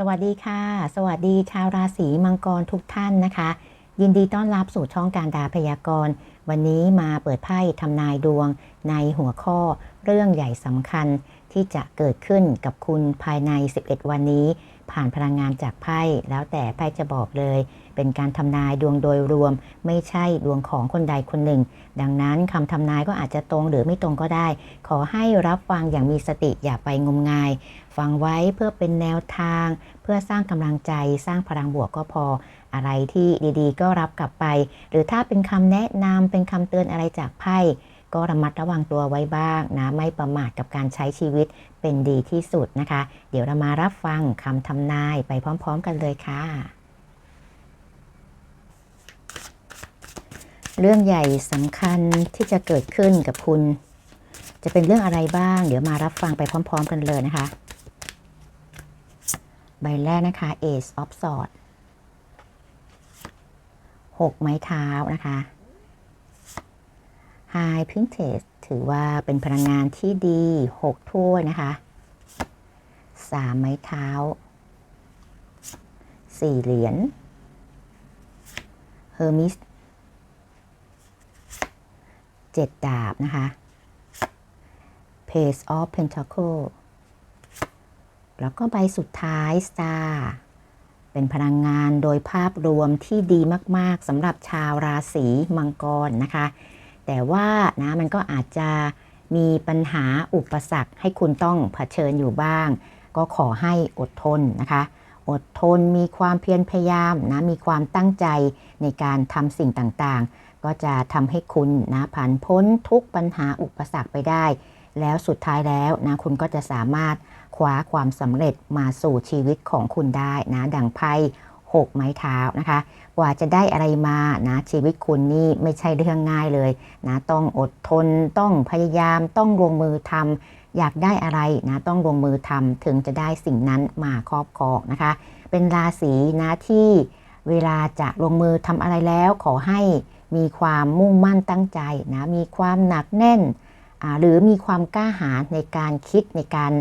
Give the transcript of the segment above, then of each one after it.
สวัสดีค่ะ สวัสดีชาวราศีมังกรทุกท่านนะคะ ยินดีต้อนรับสู่ช่องการดาพยากรณ์ วันนี้มาเปิดไพ่ทำนายดวงในหัวข้อเรื่องใหญ่สำคัญที่จะเกิดขึ้นกับคุณภายใน 11 วันนี้ ผ่านพลังงานจากไพ่แล้วแต่ไพ่จะบอกเลย เป็นการทำนายดวงโดยรวม ไม่ใช่ดวงของคนใดคนหนึ่ง ดังนั้นคำทำนายก็อาจจะตรงหรือไม่ตรงก็ได้ ขอให้รับฟังอย่างมีสติอย่าไปงมงาย ฟังไว้เพื่อเป็นแนวทาง เพื่อสร้างกำลังใจสร้างพลังบวกก็พอ อะไรที่ดีๆ ก็รับกลับไป หรือถ้าเป็นคำแนะนำเป็นคำเตือนอะไรจากไพ่ ก็ระมัดระวังตัวไว้บ้างนะไม่ประมาทกับการใช้ชีวิตเป็นดีที่สุดนะคะ เดี๋ยวเรามารับฟังคำทำนายไปพร้อม ๆ กันเลยค่ะ เรื่องใหญ่สำคัญที่จะเกิดขึ้นกับคุณ จะเป็นเรื่องอะไรบ้าง เดี๋ยวมารับฟังไปพร้อม ๆ กันเลยนะคะ ใบแรกนะคะ Ace of Swords หกไม้เท้านะคะ High Princess ถือว่าเป็นพลังงานที่ดีหกถ้วยนะคะสามไม้เท้าสี่เหรียญ Hermes เจ็ดดาบนะคะ Page of Pentacle แล้วก็ใบสุดท้าย Star เป็นพลังงานโดยภาพรวมที่ดีมาก ๆสำหรับชาวราศีมังกรนะคะ แต่ว่านะมันก็อาจจะมีปัญหาอุปสรรคให้คุณต้องเผชิญอยู่บ้าง ก็ขอให้อดทนนะคะ อดทนมีความเพียรพยายามนะมีความตั้งใจในการทำสิ่งต่างๆ ก็จะทำให้คุณนะผ่านพ้นทุกปัญหาอุปสรรคไปได้ แล้วสุดท้ายแล้วนะคุณก็จะสามารถคว้าความสำเร็จมาสู่ชีวิตของคุณได้นะดังไพ่ หกไม้เท้านะคะ กว่าจะได้อะไรมานะชีวิตคุณนี่ไม่ใช่เรื่องง่ายเลยนะต้องอดทนต้องพยายามต้องลงมือทำอยากได้อะไรนะต้องลงมือทำถึงจะได้สิ่งนั้นมาครอบครองนะคะ เป็นราศีนะที่เวลาจะลงมือทำอะไรแล้วขอให้มีความมุ่งมั่นตั้งใจนะมีความหนักแน่นหรือมีความกล้าหาญในการคิดในการ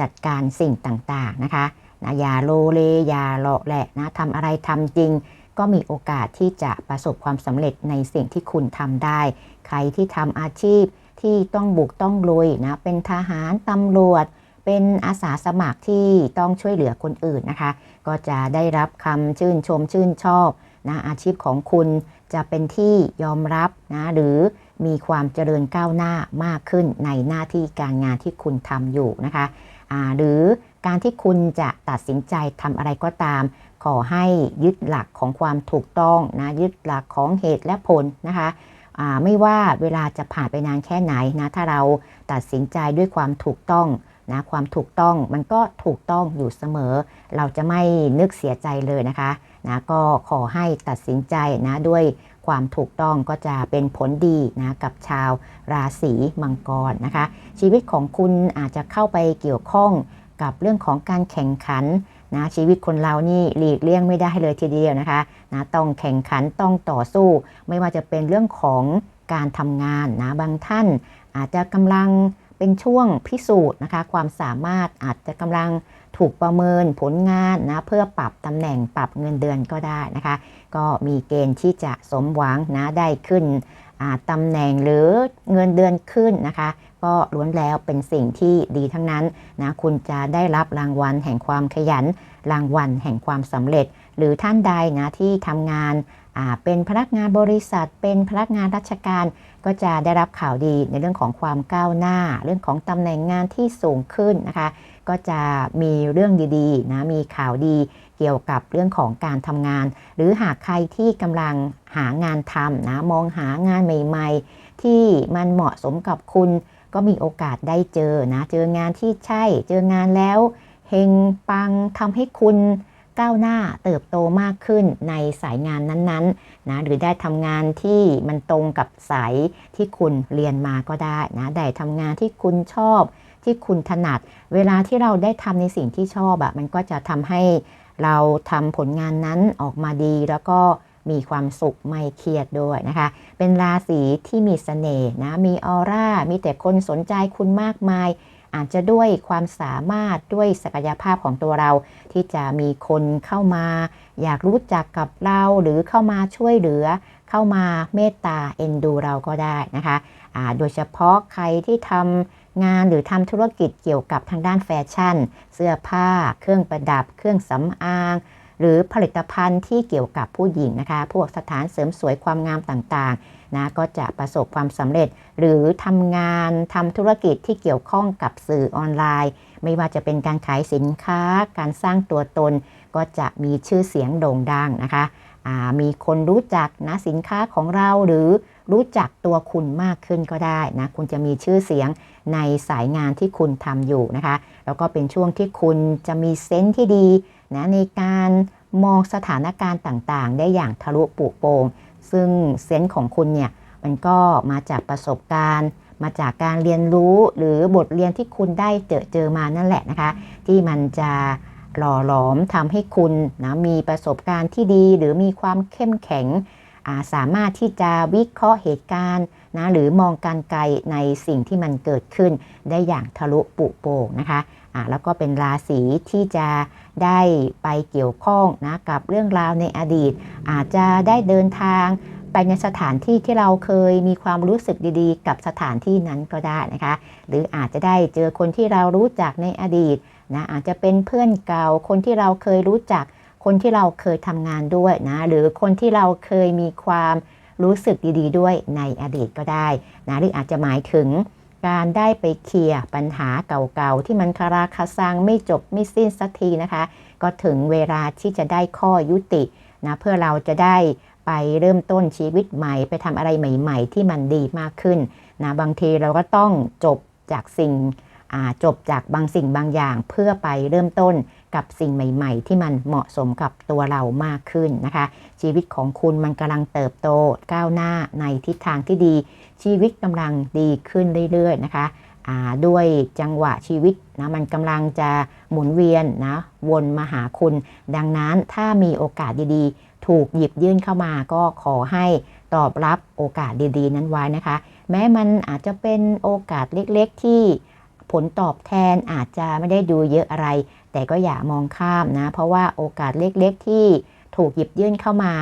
จัดการสิ่งต่างๆนะคะ นะอย่าโลเลอย่าเลาะแหละนะทำอะไรทำจริง ก็มีโอกาสที่จะประสบความสำเร็จในสิ่งที่คุณทำได้ ใครที่ทำอาชีพที่ต้องบุกต้องลุยนะเป็นทหารตำรวจ เป็นอาสาสมัครที่ต้องช่วยเหลือคนอื่นนะคะ ก็จะได้รับคำชื่นชมชื่นชอบนะอาชีพของคุณจะเป็นที่ยอมรับนะหรือมีความเจริญก้าวหน้ามากขึ้นในหน้าที่การงานที่คุณทำอยู่นะคะหรือ การที่คุณจะตัดสินใจทำอะไรก็ตาม ขอให้ยึดหลักของความถูกต้องนะยึดหลักของเหตุและผลนะคะไม่ว่าเวลาจะผ่านไปนานแค่ไหนนะถ้าเราตัดสินใจด้วยความถูกต้องนะความถูกต้องมันก็ถูกต้องอยู่เสมอ เราจะไม่นึกเสียใจเลยนะคะนะก็ขอให้ตัดสินใจนะด้วยความถูกต้องก็จะเป็นผลดีนะกับชาวราศีมังกรนะคะ ชีวิตของคุณอาจจะเข้าไปเกี่ยวข้อง กับเรื่องของการแข่งขันนะชีวิตคนเรานี่หลีกเลี่ยงไม่ได้เลยทีเดียวนะคะนะต้องแข่งขันต้องต่อสู้ ไม่ว่าจะเป็นเรื่องของการทำงานนะบางท่าน อาจจะกำลังเป็นช่วงพิสูจน์นะคะความสามารถอาจจะกำลังถูกประเมินผลงานนะเพื่อปรับตำแหน่งปรับเงินเดือนก็ได้นะคะ ก็มีเกณฑ์ที่จะสมหวังนะได้ขึ้นตำแหน่งหรือเงินเดือนขึ้นนะคะ ก็ล้วนแล้วเป็นสิ่งที่ดีทั้งนั้นนะคุณจะได้รับรางวัลแห่งความขยัน รางวัลแห่งความสำเร็จ หรือท่านใดนะที่ทำงานเป็นพนักงานบริษัท เป็นพนักงานราชการ ก็จะได้รับข่าวดีในเรื่องของความก้าวหน้า เรื่องของตำแหน่งงานที่สูงขึ้นนะคะ ก็จะมีเรื่องดีๆนะมีข่าวดีเกี่ยวกับเรื่องของการทำงาน หรือหากใครที่กำลังหางานทำนะมองหางานใหม่ ๆ ที่มันเหมาะสมกับคุณ ก็มีโอกาสได้เจอนะ เจองานที่ใช่ เจองานแล้วเฮงปังทำให้คุณก้าวหน้าเติบโตมากขึ้นในสายงานนั้นๆนะหรือได้ทำงานที่มันตรงกับสายที่คุณเรียนมาก็ได้นะได้ทำงานที่คุณชอบที่คุณถนัด เวลาที่เราได้ทำในสิ่งที่ชอบอะมันก็จะทำให้เราทำผลงานนั้นออกมาดีแล้วก็ มีความสุขไม่เครียดด้วยนะคะ เป็นราศีที่มีสเสน่ห์นะ มีออร่า มีแต่คนสนใจคุณมากมาย อาจจะด้วยความสามารถด้วยศักยภาพของตัวเรา ที่จะมีคนเข้ามา อยากรู้จักกับเราหรือเข้ามาช่วยเหลือ เข้ามาเมตตาเอ็นดูเราก็ได้นะคะะโดยเฉพาะใครที่ทำงานหรือทำธุรกิจเกี่ยวกับทางด้านแฟชั่น เสื้อผ้า เครื่องประดับ เครื่องสำอาง หรือผลิตภัณฑ์ที่เกี่ยวกับผู้หญิงนะคะ พวกสถานเสริมสวยความงามต่างๆนะก็จะประสบความสำเร็จ หรือทำงานทำธุรกิจที่เกี่ยวข้องกับสื่อออนไลน์ ไม่ว่าจะเป็นการขายสินค้า การสร้างตัวตน ก็จะมีชื่อเสียงโด่งดังนะคะมีคนรู้จักนะสินค้าของเราหรือรู้จักตัวคุณมากขึ้นก็ได้นะคุณจะมีชื่อเสียงในสายงานที่คุณทำอยู่นะคะ แล้วก็เป็นช่วงที่คุณจะมีเซนส์ที่ดี นะในการมองสถานการณ์ต่างๆ ได้อย่างทะลุปุโปง ซึ่งเซนส์ของคุณเนี่ยมันก็มาจากประสบการณ์ มาจากการเรียนรู้หรือบทเรียนที่คุณได้เจอเจอมานั่นแหละนะคะ ที่มันจะหล่อหลอมทำให้คุณนะมีประสบการณ์ที่ดีหรือมีความเข้มแข็งสามารถที่จะวิเคราะห์เหตุการณ์นะหรือมองการไกลในสิ่งที่มันเกิดขึ้นได้อย่างทะลุปุโปงนะคะะแล้วก็เป็นราศีที่จะ ได้ไปเกี่ยวข้องนะกับเรื่องราวในอดีต อาจจะได้เดินทางไปในสถานที่ที่เราเคยมีความรู้สึกดีๆ กับสถานที่นั้นก็ได้นะคะ หรืออาจจะได้เจอคนที่เรารู้จักในอดีตนะอาจจะเป็นเพื่อนเก่าคนที่เราเคยรู้จัก คนที่เราเคยทำงานด้วยนะหรือคนที่เราเคยมีความรู้สึกดีๆ ด้วยในอดีตก็ได้นะหรืออาจจะหมายถึง การได้ไปเคลียร์ปัญหาเก่าๆ ที่มันคาราคาซังไม่จบไม่สิ้นสักทีนะคะ ก็ถึงเวลาที่จะได้ข้อยุตินะเพื่อเราจะได้ไปเริ่มต้นชีวิตใหม่ ไปทำอะไรใหม่ ๆ ที่มันดีมากขึ้นนะบางทีเราก็ต้องจบจากสิ่งจบจากบางสิ่งบางอย่างเพื่อไปเริ่มต้น กับสิ่งใหม่ๆ ที่มันเหมาะสมกับตัวเรามากขึ้นนะคะ ชีวิตของคุณมันกำลังเติบโตก้าวหน้าในทิศทางที่ดี ชีวิตกำลังดีขึ้นเรื่อยๆนะคะด้วยจังหวะชีวิตนะมันกำลังจะหมุนเวียนนะวนมาหาคุณ ดังนั้นถ้ามีโอกาสดีๆ ถูกหยิบยื่นเข้ามาก็ขอให้ตอบรับโอกาสดีๆ นั้นไว้นะคะ แม้มันอาจจะเป็นโอกาสเล็กๆที่ผลตอบแทนอาจจะไม่ได้ดูเยอะอะไร แต่ก็อย่ามองข้ามนะ เพราะว่าโอกาสเล็กๆที่ถูกหยิบยื่นเข้ามา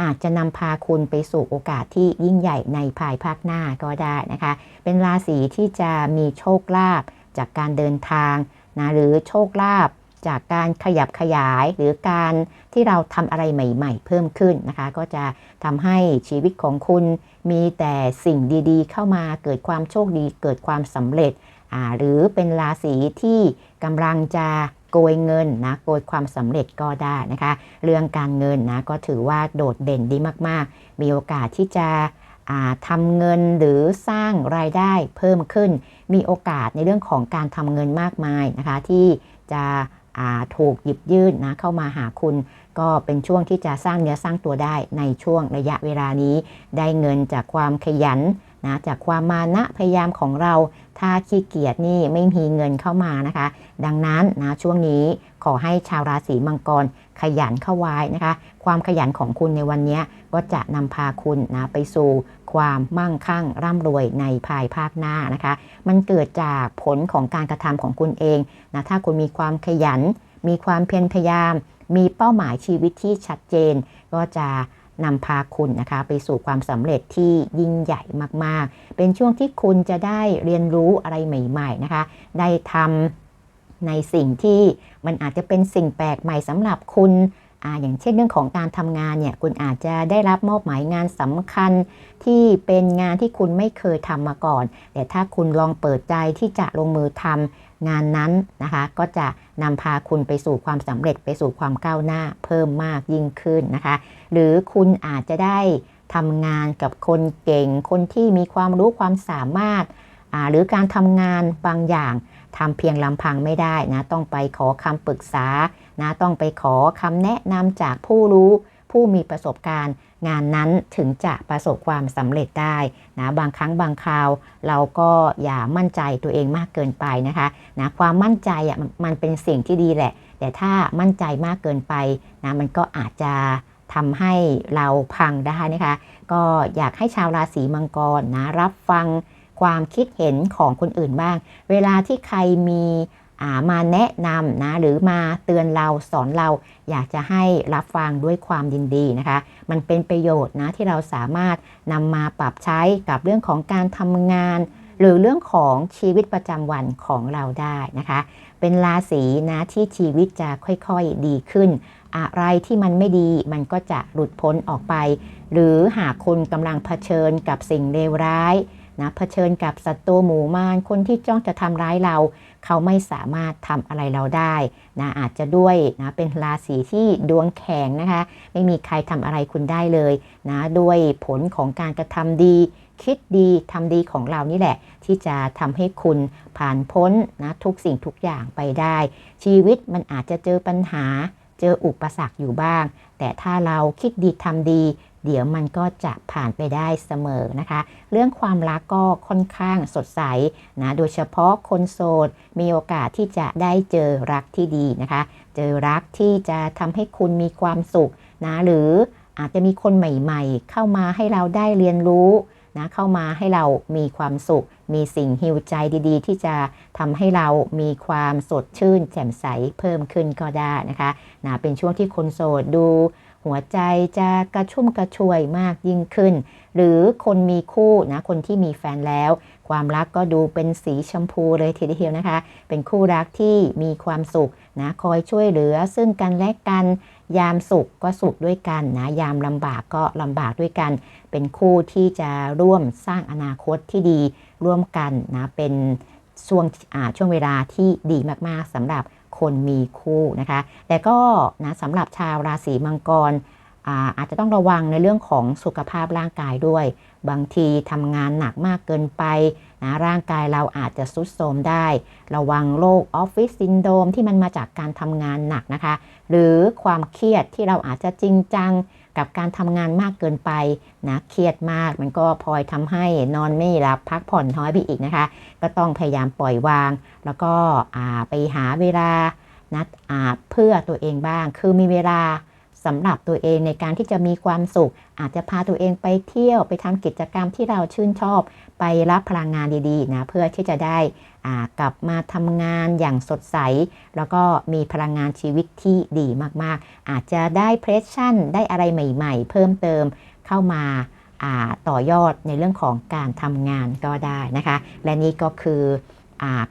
อาจจะนำพาคุณไปสู่โอกาสที่ยิ่งใหญ่ในภายภาคหน้าก็ได้นะคะ เป็นราศีที่จะมีโชคลาภจากการเดินทางนะหรือโชคลาภจากการขยับขยายหรือการที่เราทำอะไรใหม่ ๆ เพิ่มขึ้นนะคะ ก็จะทำให้ชีวิตของคุณมีแต่สิ่งดีๆ เข้ามาเกิดความโชคดี เกิดความสำเร็จหรือเป็นราศีที่กำลังจะ โกยเงินนะโกยความสำเร็จก็ได้นะคะ เรื่องการเงินนะก็ถือว่าโดดเด่นดีมากๆ มีโอกาสที่จะทำเงินหรือสร้างรายได้เพิ่มขึ้น มีโอกาสในเรื่องของการทำเงินมากมายนะคะ ที่จะถูกหยิบยื่นนะเข้ามาหาคุณ ก็เป็นช่วงที่จะสร้างเนื้อสร้างตัวได้ในช่วงระยะเวลานี้ ได้เงินจากความขยัน นะจากความมานะพยายามของเรา ถ้าขี้เกียจนี่ไม่มีเงินเข้ามานะคะ ดังนั้นนะช่วงนี้ขอให้ชาวราศีมังกรขยันเข้าไว้นะคะ ความขยันของคุณในวันนี้ก็จะนำพาคุณนะไปสู่ความมั่งคั่งร่ำรวยในภายภาคหน้านะคะ มันเกิดจากผลของการกระทำของคุณเองนะถ้าคุณมีความขยัน มีความเพียรพยายาม มีเป้าหมายชีวิตที่ชัดเจน ก็จะ นำพาคุณนะคะไปสู่ความสำเร็จที่ยิ่งใหญ่มากๆ เป็นช่วงที่คุณจะได้เรียนรู้อะไรใหม่ๆนะคะ ได้ทำในสิ่งที่มันอาจจะเป็นสิ่งแปลกใหม่สำหรับคุณ อย่างเช่นเรื่องของการทำงานเนี่ยคุณอาจจะได้รับมอบหมายงานสำคัญที่เป็นงานที่คุณไม่เคยทำมาก่อน แต่ถ้าคุณลองเปิดใจที่จะลงมือทำงานนั้นนะคะ ก็จะนำพาคุณไปสู่ความสำเร็จไปสู่ความก้าวหน้าเพิ่มมากยิ่งขึ้นนะคะ หรือคุณอาจจะได้ทำงานกับคนเก่ง คนที่มีความรู้ความสามารถ หรือการทำงานบางอย่าง ทำเพียงลำพังไม่ได้นะ ต้องไปขอคำปรึกษานะต้องไปขอคำแนะนำจากผู้รู้ ผู้มีประสบการณ์ งานนั้นถึงจะประสบความสำเร็จได้นะบางครั้งบางคราว เราก็อย่ามั่นใจตัวเองมากเกินไปนะคะนะความมั่นใจอะมันเป็นสิ่งที่ดีแหละ แต่ถ้ามั่นใจมากเกินไปนะมันก็อาจจะทำให้เราพังได้นะคะ ก็อยากให้ชาวราศีมังกรนะรับฟัง ความคิดเห็นของคนอื่นบ้าง เวลาที่ใครมีามาแนะนำนะหรือมาเตือนเราสอนเราอยากจะให้รับฟังด้วยความยินดีนะคะ มันเป็นประโยชน์นะที่เราสามารถนำมาปรับใช้กับเรื่องของการทำงาน หรือเรื่องของชีวิตประจำวันของเราได้นะคะ เป็นราศีนะที่ชีวิตจะค่อยๆดีขึ้น อะไรที่มันไม่ดีมันก็จะหลุดพ้นออกไป หรือหากคุณกำลังเผชิญกับสิ่งเลวร้าย นะเผชิญกับศัตรูหมู่มารคนที่จ้องจะทำร้ายเรา เขาไม่สามารถทำอะไรเราได้นะอาจจะด้วยนะเป็นราศีที่ดวงแข็งนะคะ ไม่มีใครทำอะไรคุณได้เลยนะด้วยผลของการกระทำดีคิดดีทำดีของเรานี่แหละ ที่จะทำให้คุณผ่านพ้นนะทุกสิ่งทุกอย่างไปได้ ชีวิตมันอาจจะเจอปัญหา เจออุปสรรคอยู่บ้าง แต่ถ้าเราคิดดีทำดี เดี๋ยวมันก็จะผ่านไปได้เสมอนะคะ เรื่องความรักก็ค่อนข้างสดใสนะโดยเฉพาะคนโสดมีโอกาสที่จะได้เจอรักที่ดีนะคะ เจอรักที่จะทำให้คุณมีความสุขนะหรืออาจจะมีคนใหม่ๆ เข้ามาให้เราได้เรียนรู้นะเข้ามาให้เรามีความสุข มีสิ่งฮิวใจดีๆ ที่จะทำให้เรามีความสดชื่น แจ่มใสเพิ่มขึ้นก็ได้นะคะนะเป็นช่วงที่คนโสดดู หัวใจจะกระชุ่มกระชวยมากยิ่งขึ้น หรือคนมีคู่นะคนที่มีแฟนแล้ว ความรักก็ดูเป็นสีชมพูเลยทีเดียวนะคะ เป็นคู่รักที่มีความสุขนะคอยช่วยเหลือซึ่งกันและกัน ยามสุขก็สุขด้วยกันนะยามลำบากก็ลำบากด้วยกัน เป็นคู่ที่จะร่วมสร้างอนาคตที่ดีร่วมกันนะเป็นช่วงช่วงเวลาที่ดีมากๆสำหรับ คนมีคู่นะคะ แต่ก็นะสำหรับชาวราศีมังกรอาอาจจะต้องระวังในเรื่องของสุขภาพร่างกายด้วย บางทีทำงานหนักมากเกินไปนะร่างกายเราอาจจะสุดโทรมได้ ระวังโรคออฟฟิศซินโดมที่มันมาจากการทำงานหนักนะคะ หรือความเครียดที่เราอาจจะจริงจังกับการทำงานมากเกินไปนะเครียดมากมันก็พลอยทำให้นอนไม่หลับพักผ่อนน้อยไปอีกนะคะ ก็ต้องพยายามปล่อยวาง แล้วก็ไปหาเวลานัดอาเพื่อตัวเองบ้าง คือมีเวลา สำหรับตัวเองในการที่จะมีความสุข อาจจะพาตัวเองไปเที่ยวไปทำกิจกรรมที่เราชื่นชอบ ไปรับพลังงานดีๆนะเพื่อที่จะได้กลับมาทำงานอย่างสดใส แล้วก็มีพลังงานชีวิตที่ดีมากๆ อาจจะได้เพรสชั่นได้อะไรใหม่ๆ เพิ่มเติมเข้ามาต่อยอดในเรื่องของการทำงานก็ได้นะคะ และนี่ก็คือ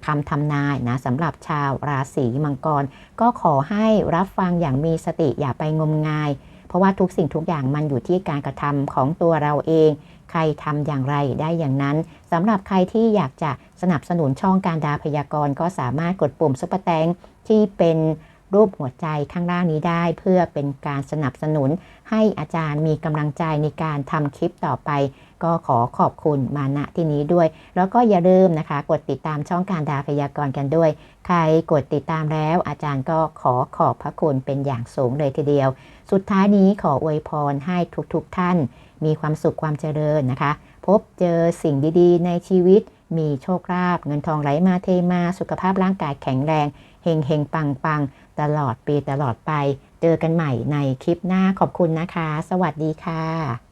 คำทำนายนะสำหรับชาวราศีมังกร ก็ขอให้รับฟังอย่างมีสติอย่าไปงมงาย เพราะว่าทุกสิ่งทุกอย่างมันอยู่ที่การกระทำของตัวเราเอง ใครทำอย่างไรได้อย่างนั้นสำหรับใครที่อยากจะสนับสนุนช่องการดาพยากรณ์ก็สามารถกดปุ่มซุปเปอร์แตงที่เป็น รูปหัวใจข้างล่างนี้ได้ เพื่อเป็นการสนับสนุน ให้อาจารย์มีกำลังใจในการทำคลิปต่อไป ก็ขอขอบคุณมาณที่นี้ด้วย แล้วก็อย่าลืมนะคะ กดติดตามช่องการดาพยากรณ์กันด้วย ใครกดติดตามแล้ว อาจารย์ก็ขอขอบพระคุณเป็นอย่างสูงเลยทีเดียว สุดท้ายนี้ขออวยพรให้ทุกๆทท่าน มีความสุขความเจริญนะคะ พบเจอสิ่งดีๆ ในชีวิตมีโชคลาภเงินทองไหลมาเทมาสุขภาพร่างกายแข็งแรงเฮงเฮงปังปัง ตลอดปีตลอดไป เจอกันใหม่ในคลิปหน้าขอบคุณนะคะ สวัสดีค่ะ